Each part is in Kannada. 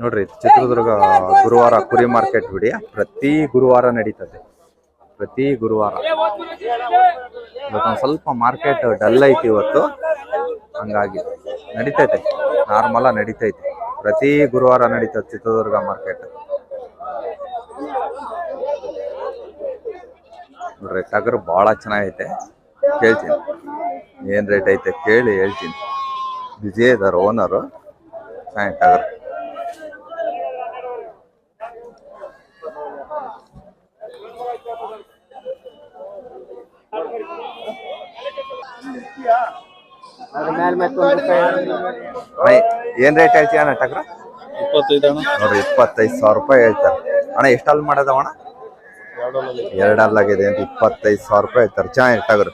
ನೋಡ್ರಿ ಚಿತ್ರದುರ್ಗ ಗುರುವಾರ ಕುರಿ ಮಾರ್ಕೆಟ್ ಬಿಡಿ ಪ್ರತಿ ಗುರುವಾರ ನಡೀತದೆ. ಪ್ರತಿ ಗುರುವಾರ. ಇವತ್ತೊಂದು ಸ್ವಲ್ಪ ಮಾರ್ಕೆಟ್ ಡಲ್ ಐತಿ ಇವತ್ತು. ಹಂಗಾಗಿ ನಡೀತೈತೆ ನಾರ್ಮಲ ನಡೀತೈತೆ. ಪ್ರತಿ ಗುರುವಾರ ನಡೀತದೆ ಚಿತ್ರದುರ್ಗ ಮಾರ್ಕೆಟ್. ನೋಡ್ರಿ ಟಗರು ಭಾಳ ಚೆನ್ನಾಗೈತೆ. ಕೇಳ್ತೀನಿ. ಏನು ರೇಟ್ ಐತೆ ಕೇಳಿ ಹೇಳ್ತೀನಿ. ವಿಜಯ್ ಇದಾರೆ ಓನರು ಚೆನ್ನಾಗಿ ಟಗರು ಏನ್ ರೇಟ್ ಹೇಳ್ತೀಯ ಅಣ್ಣ ನೋಡ್ರಿ ಇಪ್ಪತ್ತೈದು ಸಾವಿರ ರೂಪಾಯಿ ಹೇಳ್ತಾರೆ. ಅಣ್ಣ ಎಷ್ಟಲ್ಲಿ ಮಾಡೋದವ ಅಣ್ಣ? ಎರಡಲ್ಲಾಗಿದೆ ಅಂತ ಇಪ್ಪತ್ತೈದು ಸಾವಿರ ರೂಪಾಯಿ ಹೇಳ್ತಾರೆ. ಚೆನ್ನಾಗಿ ಟಗರು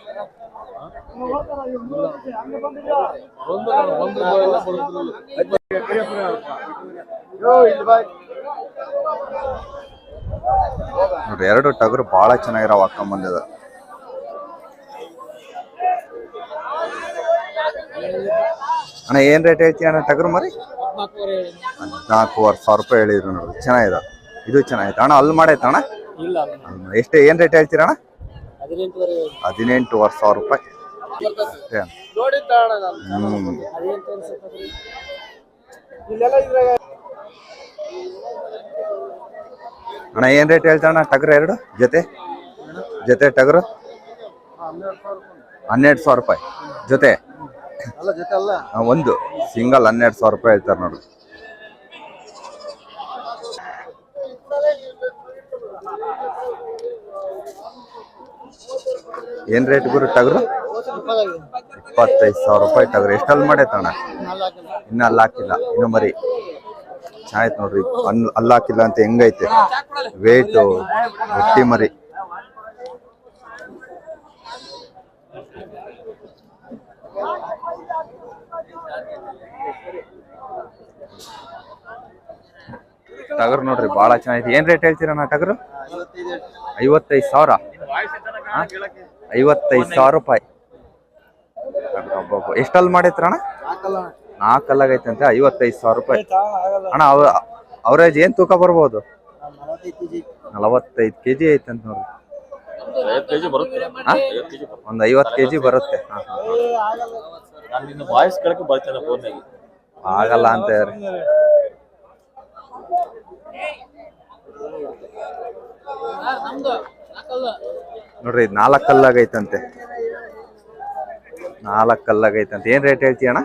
ನೋಡ್ರಿ ಎರಡು ಟಗರು ಬಹಳ ಚೆನ್ನಾಗಿರೋ ಹಾಕೊಂಡ್ ಅಣ್ಣ ಏನ್ ರೇಟ್ ಹೇಳ್ತೀಯ ಅಣ್ಣ ಟಗರು ಮರಿ? ನಾಲ್ಕೂವರೆ ಸಾವಿರ ರೂಪಾಯಿ ಹೇಳಿದ್ರು ನೋಡ್ರಿ ಚೆನ್ನಾಗಿದೆ. ಇದು ಚೆನ್ನಾಗಿದೆ. ಅಣ್ಣ ಅಲ್ಲಿ ಮಾಡೈತೆ ಅಣ್ಣ? ಎಷ್ಟು ಏನ್ ರೇಟ್ ಹೇಳ್ತೀರ ಅಣ್ಣ? ಹದಿನೆಂಟುವರೆ ಸಾವಿರ ರೂಪಾಯಿ. ಅಣ್ಣ. ಏನ್ ರೇಟ್ ಹೇಳ್ತಾಣ ಟಗರು ಎರಡು? ಜೊತೆ? ಜೊತೆ ಟಗರು? ಹನ್ನೆರಡು ಸಾವಿರ ರೂಪಾಯಿ. ಜೊತೆ? ಒಂದು. ಸಿಂಗಲ್ ಹನ್ನೆರಡು ಸಾವಿರ ರೂಪಾಯಿ ಹೇಳ್ತಾರೆ ನೋಡ್ರಿ ಏನ್ ರೇಟ್ ಗುರು ಟಗರು? ಇಪ್ಪತ್ತೈದು ಸಾವಿರ ರೂಪಾಯಿ ಟಗರು. ಎಷ್ಟಲ್ಲಿ ಮಾಡೈತಣ್ಣ ಇನ್ನ ಅಲ್ಲಿ ಹಾಕಿಲ್ಲ. ಇನ್ನು ಮರಿ. ಚೆನ್ನಾಯ್ತು ನೋಡ್ರಿ. ಅನ್ ಅಲ್ಲಿ ಹಾಕಿಲ್ಲ ಅಂತ ಹೆಂಗೈತೆ? ವೇಟು ಗಟ್ಟಿ ಮರಿ. ಟಗರು ನೋಡ್ರಿ ಬಹಳ ಚೆನ್ನಾಗಿದೆ ಏನ್ ರೇಟ್ ಹೇಳ್ತೀರಣ್ಣ ಟಗರು? ಐವತ್ತೈದು ಸಾವಿರ? ಐವತ್ತೈದು ಸಾವಿರ ರೂಪಾಯಿ. ಎಷ್ಟಲ್ಲಿ ಮಾಡೈತ್ರಣ್ಣ ನಾಲ್ಕಲ್ಲಾಗೈತೆ ಅಂತ ಐವತ್ತೈದು ಸಾವಿರ ರೂಪಾಯಿ. ಅಣ್ಣ ಅವ ಅವರೇಜ್ ಏನ್ ತೂಕ ಬರ್ಬೋದು? ನಲವತ್ತೈದು ಕೆಜಿ ಐತೆ ಅಂತ ನೋಡ್ರಿ ಒಂದು? ಐವತ್ತು ಕೆಜಿ ಬರುತ್ತೆ. ಆಗಲ್ಲ ಅಂತ ನೋಡ್ರಿ ಇದು ನಾಲ್ಕು ಕಲ್ಲಾಗೈತಂತೆ. ನಾಲ್ಕು ಕಲ್ಲಾಗೈತಂತೆ. ಏನ್ ರೇಟ್ ಹೇಳ್ತೀಯಣ್ಣ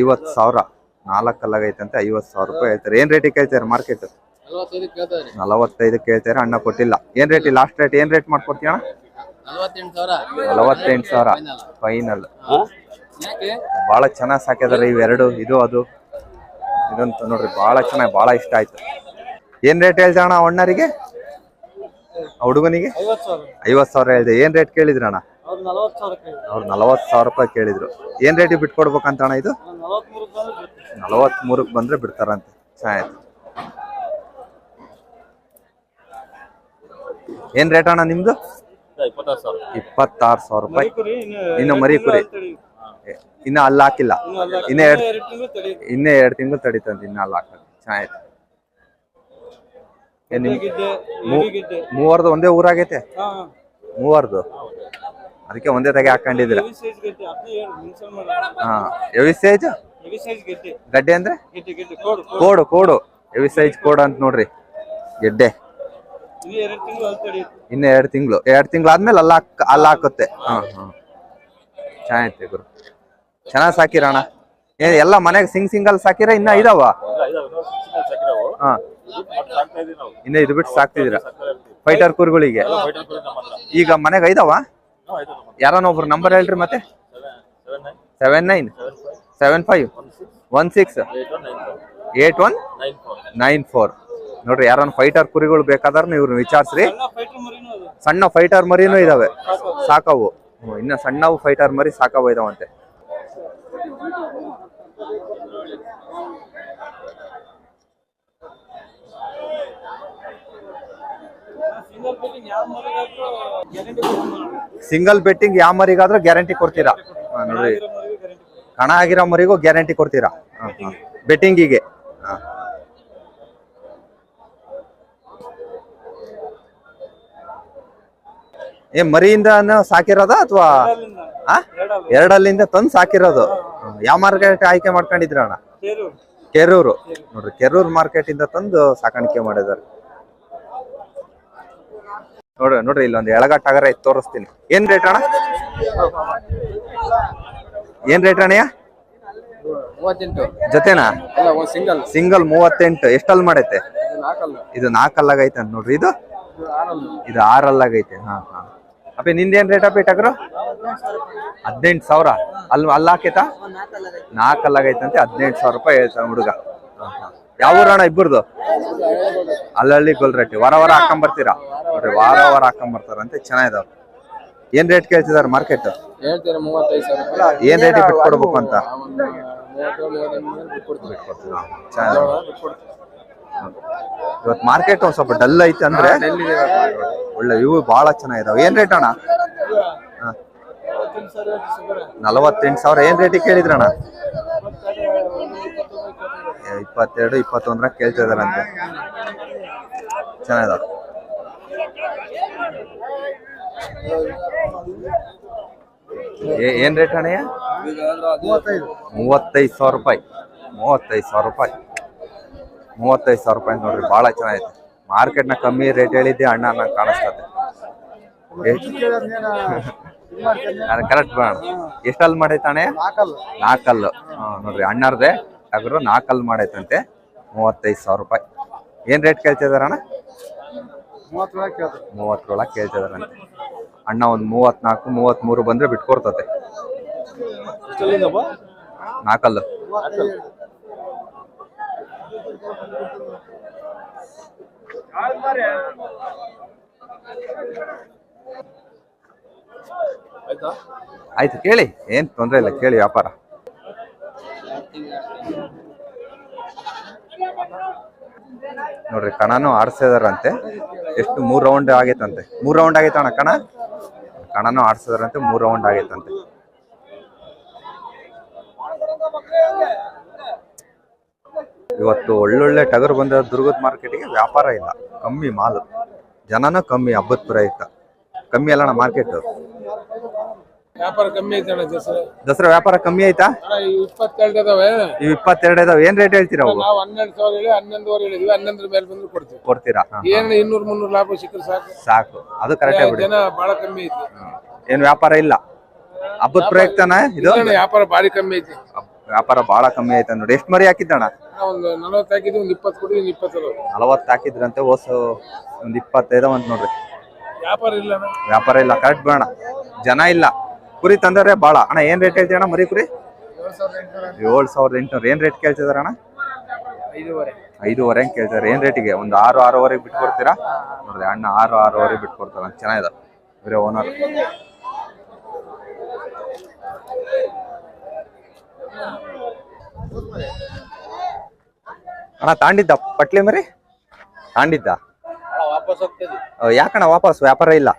ಐವತ್ತು ಸಾವಿರ. ನಾಲ್ಕು ಕಲ್ಲಾಗೈತಂತೆ ಐವತ್ತು ಸಾವಿರ ರೂಪಾಯಿ ಹೇಳ್ತಾರೆ. ಏನ್ ರೇಟ್ ಕೇಳ್ತಾರೆ ಮಾರ್ಕೆಟ್ ನಲವತ್ತೈದು ಕೇಳ್ತಾರೆ? ಅಣ್ಣ ಕೊಟ್ಟಿಲ್ಲ. ಏನ್ ರೇಟ್ ಲಾಸ್ಟ್ ರೇಟ್ ಏನ್ ರೇಟ್ ಮಾಡ್ಕೊಡ್ತೀಯಣ್ಣ ನಲವತ್ತೆಂಟು ಸಾವಿರ. ನಲವತ್ತೆಂಟು ಸಾವಿರ. ಫೈನಲ್ ಬಹಳ ಚೆನ್ನಾಗಿ ಸಾಕಿದಾರೆ ಇವೆರಡು ಇದು ಅದು. ಇದಂತೂ ನೋಡ್ರಿ ಬಹಳ ಚೆನ್ನಾಗಿ ಬಹಳ ಇಷ್ಟ ಆಯ್ತು. ಏನ್ ರೇಟ್ ಹೇಳ್ದೆ ಅಣ್ಣ ಅಣ್ಣರಿಗೆ? ಹುಡುಗನಿಗೆ? ಐವತ್ ಸಾವಿರ. ಹೇಳ್ದೆ. ಏನ್ ರೇಟ್ ಕೇಳಿದ್ರಣ್ಣ ಅವ್ರು ನಲವತ್ ಸಾವಿರ ರೂಪಾಯಿ ಕೇಳಿದ್ರು. ಏನ್ ರೇಟಿಗೆ ಬಿಟ್ಕೊಡ್ಬೇಕಂತ ಅಣ್ಣ ಇದು? ನಲವತ್ತ್ ಮೂರಕ್ಕೆ ಬಂದ್ರೆ ಬಿಡ್ತಾರಂತೆ. ಚೆನ್ನಾಯ್ತು ಏನ್ ರೇಟ್ ಅಣ್ಣ ನಿಮ್ದು? ಇಪ್ಪತ್ತಾರು ಸಾವಿರ. ಇಪ್ಪತ್ತಾರು ಸಾವಿರ ರೂಪಾಯಿ. ಇನ್ನು ಮರಿ ಕುರಿ. ಇನ್ನ ಅಲ್ಲಿ ಹಾಕಿಲ್ಲ. ಇನ್ನ ಎರಡ್ ಎರಡು ತಿಂಗಳು ತಡಿ ಇನ್ನೇ ಎರಡ್ ತಿಂಗಳು ತಡೀತಂತ ಇನ್ನ ಅಲ್ಲಿ ಹಾಕೋದು ಚೆನ್ನಾಯ್ತು ಏನ್ ನಿಮ್ ಮೂ- ಮೂವರ್ದು ಒಂದೇ ಊರಾಗೈತೆ? ಮೂವರ್ದು? ಅದಕ್ಕೆ ಒಂದೇ ತಗೆ ಹಾಕೊಂಡಿದ್ರ ಹಾ. ಎವಿ ಸೈಜ್ ಗೆಡ್ಡೆ ಅಂದ್ರೆ? ಕೋಡು ಕೋಡು. ಎವಿ ಸೈಜ್ ಕೋಡು ಅಂತ ನೋಡ್ರಿ. ಗೆಡ್ಡೆ. ಇನ್ನ ಎರಡು ತಿಂಗಳು ಎರಡು ತಿಂಗಳು. ಆದ್ಮೇಲೆ ಅಲ್ಲ ಅಲ್ಲ ಹಾಕುತ್ತೆ. ಹಾ ಹಾ. ಚೆನ್ನಾಗೈತೆ ಗುರು. ಚೆನ್ನಾಗಿ ಸಾಕಿರಣ ಏ, ಎಲ್ಲ ಮನೆಗೆ ಸಿಂಗ್ ಸಿಂಗಲ್ ಸಾಕಿರ, ಇನ್ನ ಇದಾವ ಹಾ. ಇನ್ನ ಇದು ಬಿಟ್ಟು ಸಾಕ್ತಿದೀರ? ಫೈಟರ್ ಕುರಿಗಳಿಗೆ? ಈಗ ಮನೆಗೆ ಐದವ? ಯಾರನ್ನ ಒಬ್ರು ನಂಬರ್ ಹೇಳ್ರಿ ಮತ್ತೆ? Seven nine seven five one six eight one nine four ನೋಡ್ರಿ, ಯಾರನ್ನ ಫೈಟರ್ ಕುರಿಗಳು ಬೇಕಾದ್ರೆ ನೀವು ವಿಚಾರಿಸ್ರಿ. ಸಣ್ಣ ಫೈಟರ್ ಮರಿನೂ ಇದಾವೆ. ಸಾಕವು. ಇನ್ನ ಸಣ್ಣವು ಫೈಟರ್ ಮರಿ ಸಾಕವು ಇದಾವಂತೆ. ಸಿಂಗಲ್ ಬೆಟ್ಟಿಂಗ್ ಯಾವ ಮರಿಗಾದ್ರೂ ಗ್ಯಾರಂಟಿ ಕೊಡ್ತೀರಾ? ನೋಡ್ರಿ. ಕಣ ಆಗಿರೋ ಮರಿಗೂ ಗ್ಯಾರಂಟಿ ಕೊಡ್ತೀರಾ? ಬೆಟ್ಟಿಂಗಿಗೆ ಏ ಮರಿಯಿಂದ ಸಾಕಿರೋದ ಅಥವಾ ಎರಡಲ್ಲಿಂದ ತಂದು ಸಾಕಿರೋದು? ಯಾವ ಮಾರ್ಕೆಟ್ ಆಯ್ಕೆ ಮಾಡ್ಕೊಂಡಿದ್ರ ಅಣ್ಣ? ಕೆರೂರು. ನೋಡ್ರಿ ಕೆರೂರು ಮಾರ್ಕೆಟ್ ಇಂದ ತಂದು ಸಾಕಾಣಿಕೆ ಮಾಡಿದಾರೆ ನೋಡ್ರಿ ನೋಡ್ರಿ ಇಲ್ಲೊಂದು ಎಳಗಟ್ಟ ಆಗರ ಐತ್ ತೋರಿಸ್ತೀನಿ. ಏನ್ ರೇಟ್ ಅಣ್ಣ? ಏನ್ ರೇಟ್ ಅಣ್ಣಯ್ಯ ಮೂವತ್ತೆಂಟು. ಜೊತೆನಾ? ಸಿಂಗಲ್ ಸಿಂಗಲ್ ಮೂವತ್ತೆಂಟು. ಎಷ್ಟಲ್ಲಿ ಮಾಡೈತೆ? ಇದು ನಾಲ್ಕಲ್ಲಾಗೈತೆ ಅಂತ ನೋಡ್ರಿ ಇದು? ಇದು ಆರಲ್ಲ. ಇದು ಆರಲ್ಲಾಗೈತೆ ಹಾ ಹಾ. ಅಪ್ಪೆ ನಿಂದೇನ್ ರೇಟ್ ಅಪ್ಪೆ ಟಗರು? ಹದಿನೆಂಟು ಸಾವಿರ. ಅಲ್ಲಿ ಅಲ್ಲಾಕೈತ ನಾಲ್ಕಲ್ಲಾಗೈತಂತೆ ಹದಿನೆಂಟು ಸಾವಿರ ರೂಪಾಯಿ ಹೇಳ್ತಾನೆ ಹುಡುಗ. ಯಾವ ಊರಣ ಇಬ್ಬರದು? ಅಲ್ಲಲ್ಲಿ ರೇಟ್ ವಾರ ವಾರ ಹಾಕೊಂಬರ್ತೀರಾ ನೋಡ್ರಿ ವಾರ ವಾರ ಹಾಕೊಂಬರ್ತಾರಂತೆ ಚೆನ್ನಾಗಿದಾವ. ಏನ್ ರೇಟ್ ಕೇಳ್ತಿದಾರೆ ಮಾರ್ಕೆಟ್ ಏನ್ ರೇಟ್ ಕೊಡ್ಬೇಕು ಅಂತ? ಇವತ್ ಇವತ್ತು ಮಾರ್ಕೆಟ್ ಒಂದ್ ಸ್ವಲ್ಪ ಡಲ್ ಐತೆ ಅಂದ್ರೆ ಒಳ್ಳೆ ಇವು ಬಹಳ ಚೆನ್ನಾಗಿದಾವ. ಏನ್ ರೇಟ್ ಅಣ್ಣ. ನಲವತ್ತೆಂಟು ಸಾವಿರ. ಏನ್ ರೇಟಿಗೆ ಕೇಳಿದ್ರಣ್ಣ? ಇಪ್ಪತ್ತೆರಡು ಇಪ್ಪತ್ತೊಂದರ ಕೇಳ್ತಾ ಇದಾರಂತೆ ಚೆನ್ನಾಗಿದಾವ ಏನ್ ರೇಟ್ ಅಣ್ಣಯ್ಯ? ಮೂವತ್ತೈದು. ಸಾವಿರ ರೂಪಾಯಿ. ಮೂವತ್ತೈದು ಸಾವಿರ ರೂಪಾಯಿ. ಮೂವತ್ತೈದು ಸಾವಿರ ರೂಪಾಯಿ ನೋಡ್ರಿ ಭಾಳ ಚೆನ್ನಾಗೈತೆ. ಮಾರ್ಕೆಟ್ನ ಕಮ್ಮಿ ರೇಟ್ ಹೇಳಿದ್ದೆ ಅಣ್ಣ ನಂಗೆ ಕಾಣಿಸ್ತದೆ. ಕರೆಕ್ಟ್ ಬೇಡ ಎಷ್ಟಲ್ಲಿ ಮಾಡೈತೆ ಅಣ್ಣ ನಾಲ್ಕಲ್ಲು. ನೋಡ್ರಿ ಅಣ್ಣರ್ದೆ. ಟಗರು ನಾಲ್ಕಲ್ಲು ಮಾಡೈತಂತೆ ಮೂವತ್ತೈದು ಸಾವಿರ ರೂಪಾಯಿ. ಏನ್ ರೇಟ್ ಕೇಳ್ತಿದಾರಣ್ಣ ಮೂವತ್ತರೊಳಗೆ ಕೇಳ್ತಿದಾರಂತೆ ಅಣ್ಣ. ಒಂದು ಮೂವತ್ನಾಲ್ಕು ಮೂವತ್ತ್ಮೂರು ಬಂದ್ರೆ ಬಿಟ್ಕೊಡ್ತತೆ. ನಾಲ್ಕಲ್ಲು ಆಯ್ತು ಕೇಳಿ. ಏನು ತೊಂದರೆ ಇಲ್ಲ ಕೇಳಿ ವ್ಯಾಪಾರ. ನೋಡ್ರಿ, ಕಣನು ಆಡ್ಸಿದಾರಂತೆ. ಎಷ್ಟು ಮೂರ್ ರೌಂಡ್ ಆಗೈತಂತೆ. ಮೂರ್ ರೌಂಡ್ ಆಗೈತ ಕಣ? ಕಣನು ಆಡ್ಸಿದಾರಂತೆ, ಮೂರ್ ರೌಂಡ್ ಆಗೈತಂತೆ. ಇವತ್ತು ಒಳ್ಳೊಳ್ಳೆ ಟಗರು ಬಂದ ದುರ್ಗದ ಮಾರ್ಕೆಟಿಗೆ ವ್ಯಾಪಾರ ಇಲ್ಲ. ಕಮ್ಮಿ ಮಾಲು. ಜನನೂ ಕಮ್ಮಿ, ಹಬ್ಬದ ಪ್ರಯುಕ್ತ ಕಮ್ಮಿ ಅಲ್ಲಣ್ಣ ಮಾರ್ಕೆಟ್ ವ್ಯಾಪಾರ ಕಮ್ಮಿ ಐತೆ ಅಣ್ಣ ಜಸ್ರ ದಸರಾ ವ್ಯಾಪಾರ ಕಮ್ಮಿ ಆಯ್ತಾ? ಅಣ್ಣ ಈ ಇಪ್ಪತ್ತೆರಡು ಇದಾವೆ ಇವ್ ಇಪ್ಪತ್ತೆರಡು ಇದಾವೆ ಏನ್ ರೇಟ್ ಹೇಳ್ತೀರಾ ಅವು? ನಾವು ಹನ್ನೆರಡು ಸಾವಿರ ಹೇಳಿ ಹನ್ನೊಂದುವರೆ ಹೇಳಿದ್ವಿ. ಹನ್ನೊಂದ್ರ ಮೇಲೆ ಬಂದ್ರು ಕೊಡ್ತೀವಿ. ಕೊಡ್ತೀರಾ? ಹಾ. ಏನ್ ಇನ್ನೂರ್ ಮುನ್ನೂರ್ ಲಾಭ ಸಿಕ್ಕರೆ ಸಾಕು. ಸಾಕು. ಅದು ಕರೆಕ್ಟ್ ಬಿಡಿ ಜನ ಬಹಳ ಕಮ್ಮಿ ಐತಿ. ಏನ್ ವ್ಯಾಪಾರ ಇಲ್ಲ? ಹಬ್ಬದ ಪ್ರಯುಕ್ತನ ಇದು? ಅಣ್ಣ, ವ್ಯಾಪಾರ ಭಾರಿ ಕಮ್ಮಿ ಐತಿ. ವ್ಯಾಪಾರ ಬಹಳ ಕಮ್ಮಿ ಆಯ್ತಾ ನೋಡಿ. ಎಷ್ಟು ಮರಿ ಹಾಕಿದ್ದಣ್ಣ? ಒಂದು ನಲವತ್ತು ಹಾಕಿದ್ವಿ ಒಂದು ಇಪ್ಪತ್ತು ಕೊಡಿ ಒಂದು ಇಪ್ಪತ್ತು ನಲವತ್ತು ಹಾಕಿದ್ರಂತೆ ಓಸು ಒಂದ್ ಇಪ್ಪತ್ತೈದ ಅಂತ ನೋಡ್ರಿ. ವ್ಯಾಪಾರ ಇಲ್ಲ ಅಣ್ಣ. ವ್ಯಾಪಾರ ಇಲ್ಲ ಕರೆಕ್ಟ್ ಬೇಡ ಜನ ಇಲ್ಲ. ಕುರಿ ತಂದರೆ ಬಾಳ. ಅಣ್ಣ ಏನ್ ರೇಟ್ ಹೇಳ್ತೀಯ ಅಣ್ಣ ಮರಿ ಕುರಿ? ಏಳು ಸಾವಿರದ ಎಂಟುನೂರ. ಏನ್ ರೇಟ್ ಕೇಳ್ತಿದಾರ ಅಣ್ಣ? ಐದೂವರೆ. ಹೆಂಗ್ ಕೇಳ್ತಾರೆ ಏನ್ ರೇಟಿಗೆ ಒಂದು ಆರು ಆರೂವರೆಗೆ ಬಿಟ್ಕೊಡ್ತೀರಾ ನೋಡ್ರಿ ಅಣ್ಣ ಆರು ಆರೂವರೆಗೆ ಬಿಟ್ಕೊಡ್ತಾರ ಚೆನ್ನಾಗಿದೆ. ಇವರೇ ಓನರ್ ಅಣ್ಣ ತಾಂಡಿದ್ದ ಪಟ್ಲಿ ಮರಿ? ತಾಂಡಿದ್ದ? ಯಾಕಣ್ಣ ವಾಪಸ್? ವ್ಯಾಪಾರ ಇಲ್ಲ.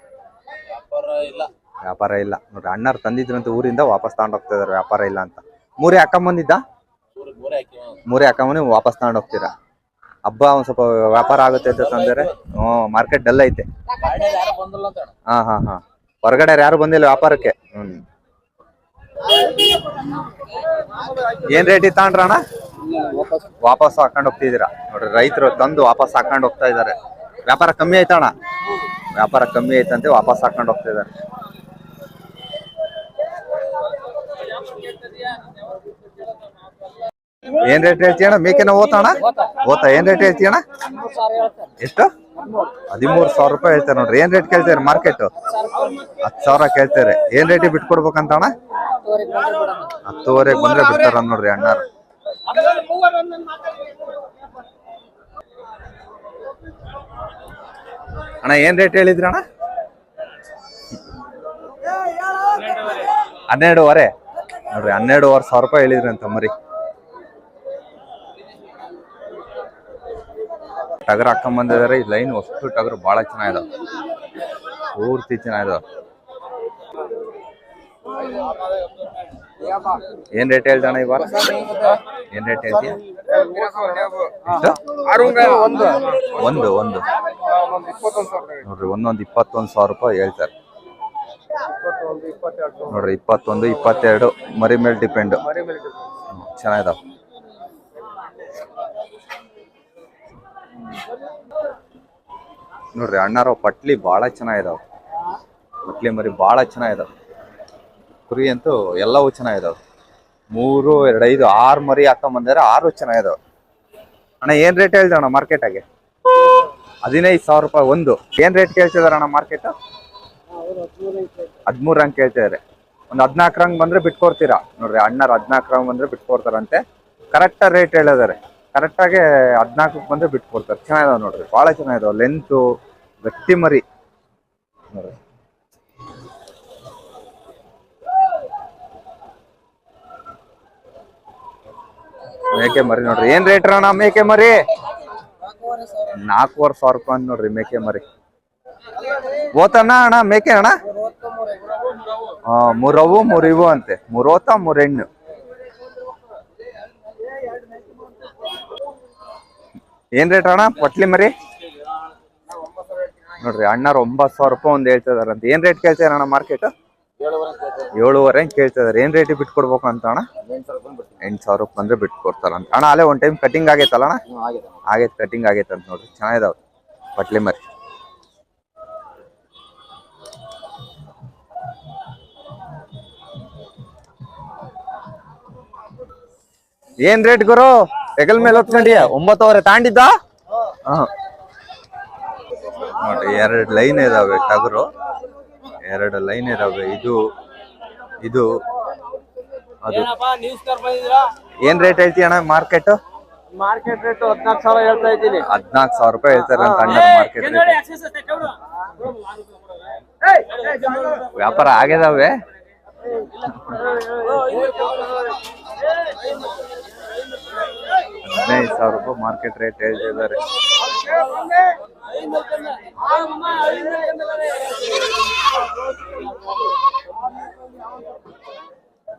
ವ್ಯಾಪಾರ ಇಲ್ಲ. ನೋಡ್ರಿ, ಅಣ್ಣರ್ ತಂದಿದ್ರಂತ ಊರಿಂದ ವಾಪಸ್ ತಗೊಂಡ್ ಹೋಗ್ತಾ ಇದಾರೆ ವ್ಯಾಪಾರ ಇಲ್ಲ ಅಂತ. ಮೂರೇ ಹಾಕೊಂಬಂದಿದ್ದ ಬಂದಿದ್ದ ಮೂರೇ ಹಾಕಿ ಮೂರೇ ಹಾಕೊಂಬಂದು ವಾಪಸ್ ಹೋಗ್ತೀರಾ ಹಬ್ಬ ಒಂದ್ ಸ್ವಲ್ಪ ವ್ಯಾಪಾರ ಆಗುತ್ತೆ ಅಂತ ತಂದರೆ? ಹ್ಞೂ ಮಾರ್ಕೆಟ್ ಡಲ್ ಐತೆ. ಹಾ ಹಾ ಹಾ. ಹೊರಗಡೆ ಯಾರು ಬಂದಿಲ್ಲ ವ್ಯಾಪಾರಕ್ಕೆ? ಹ್ಮ್. ಏನ್ ರೇಟ್ ಇತ್ತ ಅಣ್ಣ? ವಾಪಸ್ ಹಾಕೊಂಡ್ ಹೋಗ್ತಿದ್ದೀರಾ? ನೋಡ್ರಿ, ರೈತರು ತಂದು ವಾಪಸ್ ಹಾಕೊಂಡ್ ಹೋಗ್ತಾ ಇದಾರೆ ವ್ಯಾಪಾರ ಕಮ್ಮಿ ಆಯ್ತಣ್ಣ ವ್ಯಾಪಾರ ಕಮ್ಮಿ ಆಯ್ತಂತೆ, ವಾಪಸ್ ಹಾಕೊಂಡ್ ಹೋಗ್ತಾ ಇದಾರೆ ಏನ್ ರೇಟ್ ಹೇಳ್ತೀಯಣ್ಣ ಮೇಕೆನ ಓತಾಣ ಓತ ಏನ್ ರೇಟ್ ಹೇಳ್ತೀಯಣ್ಣ ಎಷ್ಟು? ಹದಿಮೂರು ಸಾವಿರ ರೂಪಾಯಿ ಹೇಳ್ತಾರೆ ನೋಡ್ರಿ. ಏನ್ ರೇಟ್ ಕೇಳ್ತಾರೆ ಮಾರ್ಕೆಟ್ ಹತ್ತು ಸಾವಿರ ಕೇಳ್ತಾರೆ. ಏನ್ ರೇಟ್ ಬಿಟ್ಕೊಡ್ಬೇಕಂತ ಅಣ್ಣ? ಹತ್ತುವರೆಗೆ ಬಂದ್ರೆ ಬಿಡ್ತಾರ ನೋಡ್ರಿ ಅಣ್ಣಾರು. ಅಣ್ಣ, ಏನ್ ರೇಟ್ ಹೇಳಿದ್ರಿ ಅಣ್ಣ? ಹನ್ನೆರಡುವರೆ. ನೋಡ್ರಿ ಹನ್ನೆರಡುವರೆ ಸಾವಿರ ರೂಪಾಯಿ ಹೇಳಿದ್ರಿ ಅಂತ ಮರಿ. ಟಗರ್ ಹಾಕೊಂಡ್ ಬಂದಿದಾರೆ ಈ ಲೈನ್ ಅಷ್ಟು ಟಗರು ಬಹಳ ಚೆನ್ನಾಗಿದೆ ಪೂರ್ತಿ ಚೆನ್ನಾಗಿದೆ ಏನ್ ರೇಟ್ ಹೇಳ್ದಣ ಇವಾಗ ಏನ್ ರೇಟ್ ಹೇಳ್ತೀಯ? ಒಂದು ಒಂದು. ನೋಡ್ರಿ ಒಂದೊಂದು ಇಪ್ಪತ್ತೊಂದು ಸಾವಿರ ರೂಪಾಯಿ ಹೇಳ್ತಾರೆ. ನೋಡ್ರಿ ಇಪ್ಪತ್ತೊಂದು ಇಪ್ಪತ್ತೆರಡು ಮರಿ ಮೇಲೆ ಡಿಪೆಂಡ್. ಚೆನ್ನಾಗಿದಾವ. ನೋಡ್ರಿ ಅಣ್ಣಾರ ಪಟ್ಲಿ ಭಾಳ ಚೆನ್ನಾಗಿದಾವ. ಪಟ್ಲಿ ಮರಿ ಭಾಳ ಚೆನ್ನಾಗಿದಾವ. ಕುರಿ ಅಂತೂ ಎಲ್ಲವೂ ಚೆನ್ನಾಗಿದಾವ. ಮೂರು ಎರಡು ಐದು ಆರು ಮರಿ ಹಾಕೊಂಬಂದ್ರೆ ಆರು ಚೆನ್ನಾಗಿದಾವ. ಅಣ್ಣ ಏನ್ ರೇಟ್ ಹೇಳ್ದೆ ಅಣ್ಣ ಮಾರ್ಕೆಟಾಗೆ ಹದಿನೈದು ಸಾವಿರ ರೂಪಾಯಿ ಒಂದು. ಏನ್ ರೇಟ್ ಕೇಳ್ತಿದಾರೆ ಅಣ್ಣ ಮಾರ್ಕೆಟ್ ಹದಿಮೂರು ರಂಗ್ ಕೇಳ್ತಿದ್ದಾರೆ ಒಂದು ಹದಿನಾಲ್ಕು ರಂಗ್ ಬಂದ್ರೆ ಬಿಟ್ಕೊಡ್ತೀರಾ? ನೋಡ್ರಿ, ಅಣ್ಣರ್ ಹದಿನಾಲ್ಕು ರಂಗ್ ಬಂದ್ರೆ ಬಿಟ್ಕೊಡ್ತಾರಂತೆ. ಕರೆಕ್ಟ್ ರೇಟ್ ಹೇಳಿದಾರೆ. ಕರೆಕ್ಟಾಗಿ ಹದಿನಾಲ್ಕಕ್ಕೆ ಬಂದ್ರೆ ಬಿಟ್ಕೊಡ್ತಾರೆ. ಚೆನ್ನಾಗಿದಾವ್ ನೋಡ್ರಿ ಬಹಳ ಚೆನ್ನಾಗಿದಾವ್. ಲೆಂತ್ ಗಟ್ಟಿ ಮರಿ ನೋಡ್ರಿ. ಮೇಕೆ ಮರಿ ನೋಡ್ರಿ. ಏನ್ ರೇಟ್ ಮೇಕೆ ಮರಿ? ನಾಲ್ಕೂವರೆ ಸಾವಿರ ರೂಪಾಯಿ ನೋಡ್ರಿ ಮೇಕೆ ಮರಿ. ಓತಣ್ಣ ಅಣ್ಣ ಮೇಕೆ ಅಣ್ಣ? ಮೂರವು ಮೂರಿವು ಅಂತೆ. ಮೂರೋತ ಮೂರೆಣ್ಣು. ಏನ್ ರೇಟ್ ಅಣ್ಣ ಪಟ್ಲಿ ಮರಿ? ನೋಡ್ರಿ ಅಣ್ಣಾರು ಒಂಬತ್ತು ಸಾವಿರ ರೂಪಾಯಿ ಒಂದ್ ಹೇಳ್ತಿದಾರಂತೆ. ಏನ್ ರೇಟ್ ಕೇಳ್ತಾರ ಅಣ್ಣ ಮಾರ್ಕೆಟ್ ಏಳುವರೆ ಕೇಳ್ತಿದಾರೆ. ಏನ್ ರೇಟ್ ಬಿಟ್ಕೊಡ್ಬೇಕು ಅಂತ ಅಣ್ಣ? ಎಂಟು ಸಾವಿರ ರೂಪಾಯಿ ಬಂದ್ರೆ ಬಿಟ್ಕೊಡ್ತಾರಂತ. ಅಣ್ಣ ಅಲ್ಲೇ ಒಂದ್ ಟೈಮ್ ಕಟಿಂಗ್ ಆಗೈತಲ್ಲ ಅಣ್ಣ? ಆಗೈತೆ. ಕಟಿಂಗ್ ಆಗೈತೆ ಅಂತ ನೋಡ್ರಿ. ಚೆನ್ನಾಗಿದಾವ್ ಪಟ್ಲಿ ಮರಿ. ಏನ್ ರೇಟ್ ಗುರು? ಹೆಗಲ್ ಮೇಲೆ ಹೊತ್ಕೊಂಡಿಯ? ಒಂಬತ್ತುವರೆ ತಾಂಡಿದ್ದ? ಹ. ನೋಡ್ರಿ ಎರಡು ಲೈನ್ ಇದಾವೆ ಟಗರು. ಎರಡು ಲೈನ್ ಇದಾವೆ. ಇದು ಇದು. ಅದು. ಏನ್ ರೇಟ್ ಹೇಳ್ತೀಯ ಅಣ್ಣ ಮಾರ್ಕೆಟ್ ಮಾರ್ಕೆಟ್ ರೇಟ್ ಹದಿನಾಲ್ಕು ಸಾವಿರ ಹೇಳ್ತಾ ಇದ್ದೀನಿ. ಹದ್ನಾಲ್ಕು ಸಾವಿರ ರೂಪಾಯಿ ಹೇಳ್ತಾರೆ ಅಂತ ಅಣ್ಣ ಮಾರ್ಕೆಟ್ ರೇಟ್ ವ್ಯಾಪಾರ ಆಗಿದಾವೆ. ಹದಿನೈದು ಸಾವಿರ ರೂಪಾಯಿ ಮಾರ್ಕೆಟ್ ರೇಟ್ ಹೇಳ್ತಿದ್ದಾರೆ.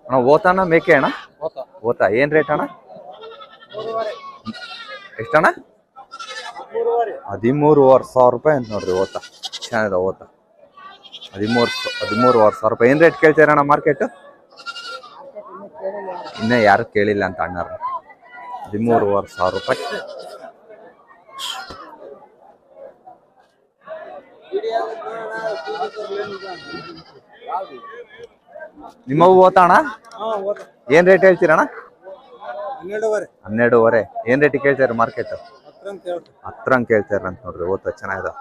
ಅಣ್ಣ, ಓತಾನ, ಮೇಕೆ ಅಣ್ಣ? ಓತಾ. ಏನ್ ರೇಟ್ ಅಣ್ಣ? ಎಷ್ಟಣ್ಣ? ಹದಿಮೂರುವರೆ ಸಾವಿರ ರೂಪಾಯಿ ಅಂತ ನೋಡ್ರಿ, ಓತ. ಚೆನ್ನಾಗಿದೆ, ಓತ. ಹದಿಮೂರು ಹದಿಮೂರುವರೆ ಸಾವಿರ ರೂಪಾಯಿ. ಏನ್ ರೇಟ್ ಕೇಳ್ತೀರಣ್ಣ ಮಾರ್ಕೆಟ್? ಇನ್ನ ಯಾರು ಕೇಳಿಲ್ಲ ಅಂತ ಅಣ್ಣಾರ ಹದಿಮೂರುವರೆ ಸಾವಿರ ರೂಪಾಯಿ. ನಿಮ್ಮವು ಓತಾಣ ಏನ್ ರೇಟ್ ಹೇಳ್ತೀರಣ್ಣ ಹನ್ನೆರಡುವರೆ. ಹನ್ನೆರಡುವರೆ. ಏನ್ ರೇಟ್ ಕೇಳ್ತಾರೆ ಮಾರ್ಕೆಟ್ ಹತ್ರ ಕೇಳ್ತಾರ ಅಂತ ನೋಡ್ರಿ ಓತ ಚೆನ್ನಾಗಿದೆ.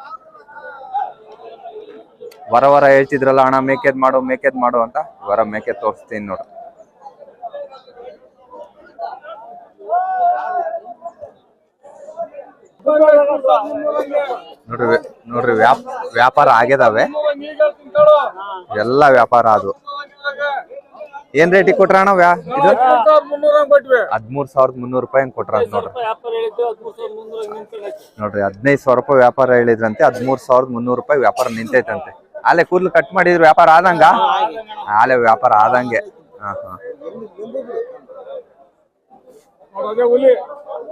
ವರ ವರ ಹೇಳ್ತಿದ್ರಲ್ಲ ಅಣ್ಣ ಮೇಕೆದ್ ಮಾಡು ಮೇಕೆದ್ ಮಾಡು ಅಂತ. ವರ ಮೇಕೆ ತೋರಿಸ್ತೀನಿ ನೋಡ್ರಿ ನೋಡ್ರಿ ನೋಡ್ರಿ, ವ್ಯಾಪ, ವ್ಯಾಪಾರ ಆಗ್ಯದಾವೆ. ಎಲ್ಲ ವ್ಯಾಪಾರ ಅದು. ಏನ್ ರೇಟ್ ಕೊಟ್ರ ಅಣ್ಣ ಹದಿಮೂರ್ ಸಾವಿರದ ಮುನ್ನೂರು ರೂಪಾಯಿ ಕೊಟ್ರ ನೋಡ್ರಿ. ನೋಡ್ರಿ, ಹದಿನೈದು ಸಾವಿರ ರೂಪಾಯಿ ವ್ಯಾಪಾರ ಹೇಳಿದ್ರಂತೆ, ಹದಿಮೂರ್ ಸಾವಿರದ ಮುನ್ನೂರು ರೂಪಾಯಿ ವ್ಯಾಪಾರ ನಿಂತೈತಂತೆ. ಆಲೆ ಕೂದ್ಲು ಕಟ್ ಮಾಡಿದ್ರು ವ್ಯಾಪಾರ ಆದಂಗ? ಆಲೆ ವ್ಯಾಪಾರ ಆದಂಗೆ. ಹಾ ಹಾ.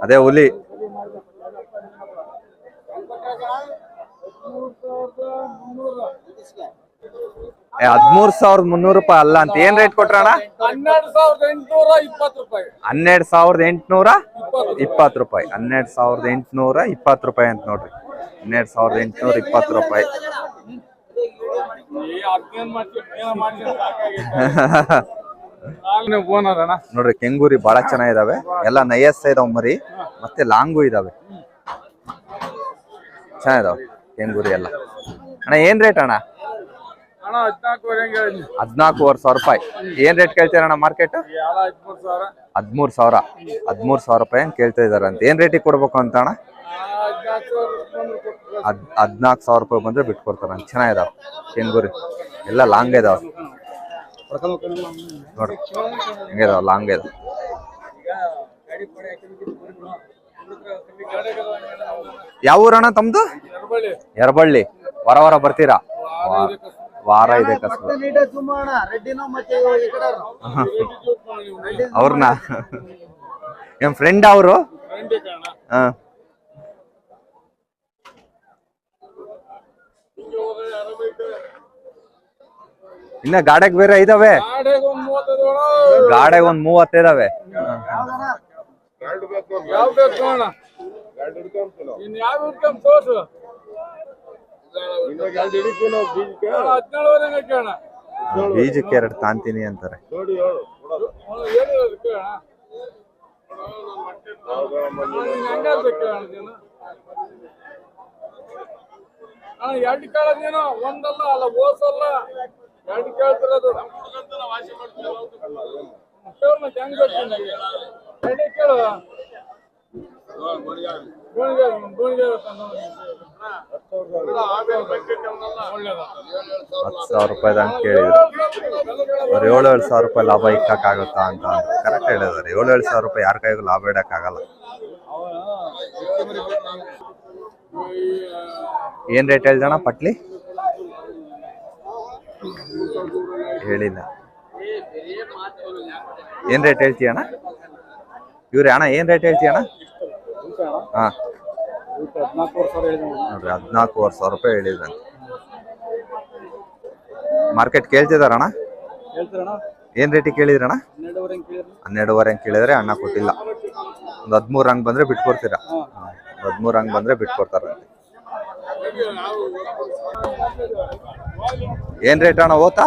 ಅದೇ ಹುಲಿ. ಹದಿಮೂರ್ ಸಾವಿರದ ಮುನ್ನೂರು ರೂಪಾಯಿ ಅಲ್ಲ ಅಂತ ಏನ್ ರೇಟ್ ಕೊಟ್ರಣ ಹನ್ನೆರಡು ಸಾವಿರದ ಎಂಟುನೂರ ಇಪ್ಪತ್ತು ರೂಪಾಯಿ. ಹನ್ನೆರಡು ಸಾವಿರದ ಎಂಟುನೂರ ಇಪ್ಪತ್ತು ರೂಪಾಯಿ. ಹನ್ನೆರಡು ಸಾವಿರದ ಎಂಟುನೂರ ಇಪ್ಪತ್ತು ರೂಪಾಯಿ ಅಂತ ನೋಡ್ರಿ. ಹನ್ನೆರಡು ಸಾವಿರದ ಎಂಟುನೂರ ಇಪ್ಪತ್ತು ರೂಪಾಯಿ. ನೋಡ್ರಿ ಕೆಂಗೂರಿ ಬಹಳ ಚೆನ್ನಾಗಿದಾವೆ. ಎಲ್ಲ ನೈಯಸ್ ಇದಾವ್ ಮರಿ. ಮತ್ತೆ ಲಾಂಗು ಇದಾವೆ. ಚೆನ್ನಾಗಿದಾವೆ ಕೆಂಗೂರಿ ಎಲ್ಲ. ಅಣ್ಣ ಏನ್ ರೇಟ್ ಅಣ್ಣ? ಹದಿನಾಲ್ಕುವರೆ ಸಾವಿರ ರೂಪಾಯಿ. ಏನ್ ರೇಟ್ ಕೇಳ್ತೀರಣ್ಣ ಮಾರ್ಕೆಟ್ ಹದಿಮೂರು ಸಾವಿರ. ಹದಿಮೂರು ಸಾವಿರ. ರೂಪಾಯಿ ಹಂಗ್ ಕೇಳ್ತಾ ಇದಾರೆ ಅಂತ. ಏನ್ ರೇಟಿಗೆ ಕೊಡ್ಬೇಕು ಅಂತ ಅಣ್ಣ. ಹದ್ ಹದಿನಾಲ್ಕು ಸಾವಿರ ರೂಪಾಯಿ ಬಂದ್ರೆ ಬಿಟ್ಕೊಡ್ತಾರ ಚೆನ್ನಾಗಿದಾವ ಕೆಂಗೂರಿ ಎಲ್ಲ ಲಾಂಗ್ ಇದಾವ ನೋಡ್ರಿ. ಹೆಂಗಿದಾವ ಲಾಂಗ್ ಇದಾವ. ಯಾವ ಊರಣ್ಣ ತಮ್ದು? ಎರಬಳ್ಳಿ. ವಾರ ವಾರ ಬರ್ತೀರಾ? ವಾರ ಇದೆ ಕಸಬು ಅವ್ರನ್ನ? ಏನ್ ಫ್ರೆಂಡ್ ಅವರು. ಹಾ. ಇನ್ನ ಗಾಡೆಗ್ ಬೇರೆ ಇದಾವೆ? ಗಾಡೆಗ್ ಒಂದ್ ಮೂವತ್ತೈದು ಯಾವ ಬೇಕು ಅಣ್ಣ? ಇನ್ ಯಾವ ಇಟ್ಕೊಂಡ್ ತೋರ್ಸು ಹದಿನೇಳುವರೆಗೆ ಕೇಳೋಣ ಬೀಜಕ್ಕೆ. ಎರಡು ತಾಂತೀನಿ ಅಂತಾರೆ. ಕೇಳೋಣ ಅಣ್ಣ ಎರಡು ಕೇಳೋದೇನೋ ಒಂದಲ್ಲ ಅಲ್ಲ ಓಸಲ್ಲ ಎರಡು ಕೇಳ್ತಿರೋದು. ಹತ್ತು ಸಾವಿರ ಅಂತ ಕೇಳಿದ್ರು. ಅವ್ರು ಏಳು ಏಳು ಸಾವಿರ ರೂಪಾಯಿ ಲಾಭ ಇಕ್ಕಾಗುತ್ತಾ ಅಂತ ಕರೆಕ್ಟ್ ಹೇಳಿದಾರೆ ಏಳು ಏಳು ಸಾವಿರ ರೂಪಾಯಿ ಯಾರ ಕೈಗೂ ಲಾಭ ಇಡಕ್ಕಾಗಲ್ಲ. ಏನ್ ರೇಟ್ ಹೇಳ್ದಣ್ಣ ಪಟ್ಲಿ? ಹೇಳಿಲ್ಲ. ಏನ್ ರೇಟ್ ಹೇಳ್ತೀಯ ಅಣ್ಣ? ಇವ್ರಿ ಅಣ್ಣ, ಏನ್ ರೇಟ್ ಹೇಳ್ತೀಯ ನೋಡ್ರಿ, ಹದಿನಾಲ್ಕೂವರೆ ಸಾವಿರ ರೂಪಾಯಿ ಹೇಳಿದ್ದಾನೆ ಮಾರ್ಕೆಟ್ ಕೇಳ್ತಿದಾರಣ್ಣ ಏನ್ ರೇಟಿಗೆ ಕೇಳಿದ್ರಣ್ಣ ಹನ್ನೆರಡುವರೆ ಹಂಗೆ ಕೇಳಿದ್ರೆ ಅಣ್ಣ ಕೊಟ್ಟಿಲ್ಲ. ಒಂದು ಹದಿಮೂರು ಹಂಗ್ ಬಂದ್ರೆ ಬಿಟ್ಕೊಡ್ತೀರಾ? ಹದಿಮೂರು ಹಂಗ್ ಬಂದ್ರೆ ಬಿಟ್ಕೊಡ್ತಾರ ಏನ್ ರೇಟ್ ಅಣ್ಣ ಓತಾ?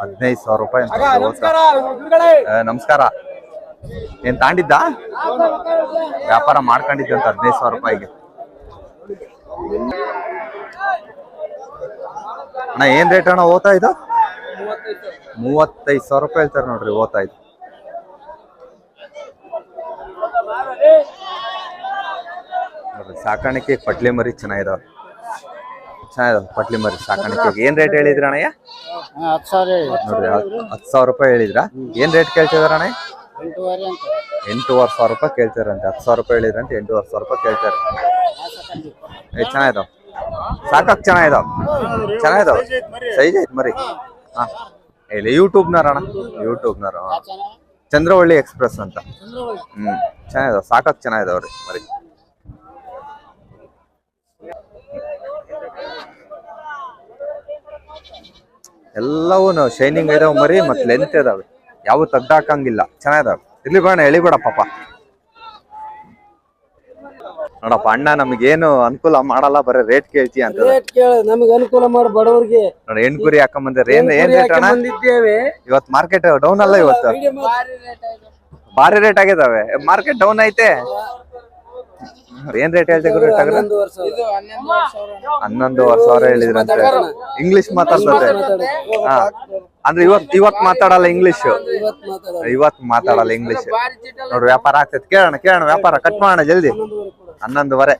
ಹದಿನೈದು ಸಾವಿರ ರೂಪಾಯಿ ಅಂತ. ನಮಸ್ಕಾರ ಏನ್ ತಾಂಡಿದ್ದ? ವ್ಯಾಪಾರ ಮಾಡ್ಕೊಂಡಿದ್ದೆ ಅಂತ ಹದಿನೈದು ಸಾವಿರ ರೂಪಾಯಿಗೆ. ಅಣ್ಣ ಏನ್ ರೇಟ್ ಅಣ್ಣ ಓದ್ತಾ ಇದು ಮೂವತ್ತೈದು ಸಾವಿರ ರೂಪಾಯಿ ಹೇಳ್ತಾರೆ ನೋಡ್ರಿ ಓದ್ತಾ ಇದು ನೋಡ್ರಿ ಸಾಕಾಣಿಕೆ ಪಟ್ಲಿ ಮರಿ ಚೆನ್ನಾಗಿದಾವೆ ಚೆನ್ನಾಗಿದಾವೆ ಪಟ್ಲಿ ಮರಿ ಸಾಕಾಣಿಕೆ ಏನ್ ರೇಟ್ ಹೇಳಿದ್ರ ಅಣ್ಣಯ್ಯ? ನೋಡ್ರಿ ಹತ್- ಹತ್ತು ಸಾವಿರ ರೂಪಾಯಿ ಹೇಳಿದ್ರ? ಏನ್ ರೇಟ್ ಕೇಳ್ತಿದಾರ ಅಣ್ಣ ಎಂಟೂವರೆ ಸಾವಿರ ರೂಪಾಯಿ ಕೇಳ್ತಾರಂತೆ ಹತ್ತು ಸಾವಿರ ರೂಪಾಯಿ ಹೇಳಿದ್ರಂತೆ ಎಂಟೂವರೆ ಸಾವಿರ ರೂಪಾಯಿ ಕೇಳ್ತಾರೆ. ಚೆನ್ನಾಗಿದಾವ್. ಸಾಕಕ್ ಚೆನ್ನಾಗಿದಾವ್. ಚೆನ್ನಾಗಿದಾವ್. ಸೈಜ್ ಐತ್ ಮರಿ. ಹಾ. ಇಲ್ಲಿ ಯೂಟ್ಯೂಬ್ನಾರ ಅಣ್ಣ. ಯೂಟ್ಯೂಬ್ನಾರ ಚಂದ್ರವಳ್ಳಿ ಎಕ್ಸ್ಪ್ರೆಸ್ ಅಂತ. ಹ್ಮ್ ಚೆನ್ನಾಗಿದಾವ್. ಸಾಕಕ್ ಚೆನ್ನಾಗಿದಾವ್ರಿ ಮರಿ. ಎಲ್ಲವೂ ಶೈನಿಂಗ್ ಇದಾವೆ ಮರಿ ಮತ್ತೆ ಲೆಂತ್ ಇದಾವೆ. ಯಾವ ತೆಗ್ದಾಕಂಗಿಲ್ಲ. ಚೆನ್ನಾಗಿದಾವೆ. ಇರ್ಲಿ ಬೇಡ ಎಳಿಬೇಡ ಪಾಪ ನೋಡಪ್ಪ ಅಣ್ಣ ನಮಗೇನು ಅನುಕೂಲ ಮಾಡಲ್ಲ ಬರೀ ರೇಟ್ ಕೇಳ್ತಿ ಅಂತ. ರೇಟ್ ಕೇಳ ನಮಗೆ ಅನುಕೂಲ ಮಾಡಿ ಬಡವರಿಗೆ. ನೋಡಿ ಹೆಣ್ ಕುರಿ ಹಾಕೊಂಬಂದ್ರೆ ಏನ್ ಏನ್ ರೇಟ್ ಅಣ್ಣ? ಬಂದಿದ್ದೇವೆ. ಇವತ್ ಮಾರ್ಕೆಟ್ ಡೌನ್ ಅಲ್ಲ ಇವತ್ತು? ಭಾರಿ ರೇಟ್ ಆಗಿದಾವೆ. ಮಾರ್ಕೆಟ್ ಡೌನ್ ಐತೆ. ಏನ್ ರೇಟ್ ಹೇಳ್ತಾ ಗುರು ಟಗರು ಹನ್ನೊಂದುವರೆ ಸಾವಿರ ಹೇಳಿದ್ರಂತೆ ಇಂಗ್ಲಿಷ್ ಮಾತಾಡ್ತಾರೆ. ಹಾ. ಅಂದ್ರೆ ಇವತ್ ಇವತ್ ಮಾತಾಡಲ್ಲ ಇಂಗ್ಲಿಷ್ ಇವತ್ ಮಾತಾಡಲ್ಲ. ಇಂಗ್ಲಿಷ್ ನೋಡ್ರಿ ವ್ಯಾಪಾರ ಆಗ್ತೈತಿ. ಕೇಳೋಣ ಕೇಳೋಣ ವ್ಯಾಪಾರ ಕಟ್ ಮಾಡೋಣ ಜಲ್ದಿ. ಹನ್ನೊಂದುವರೆ.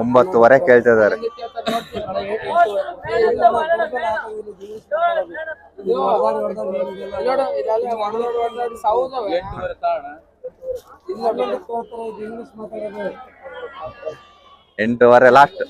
ಒಂಬತ್ತುವರೆ ಕೇಳ್ತಿದಾರೆ ಎಂಟುವರೆ ಲಾಸ್ಟ್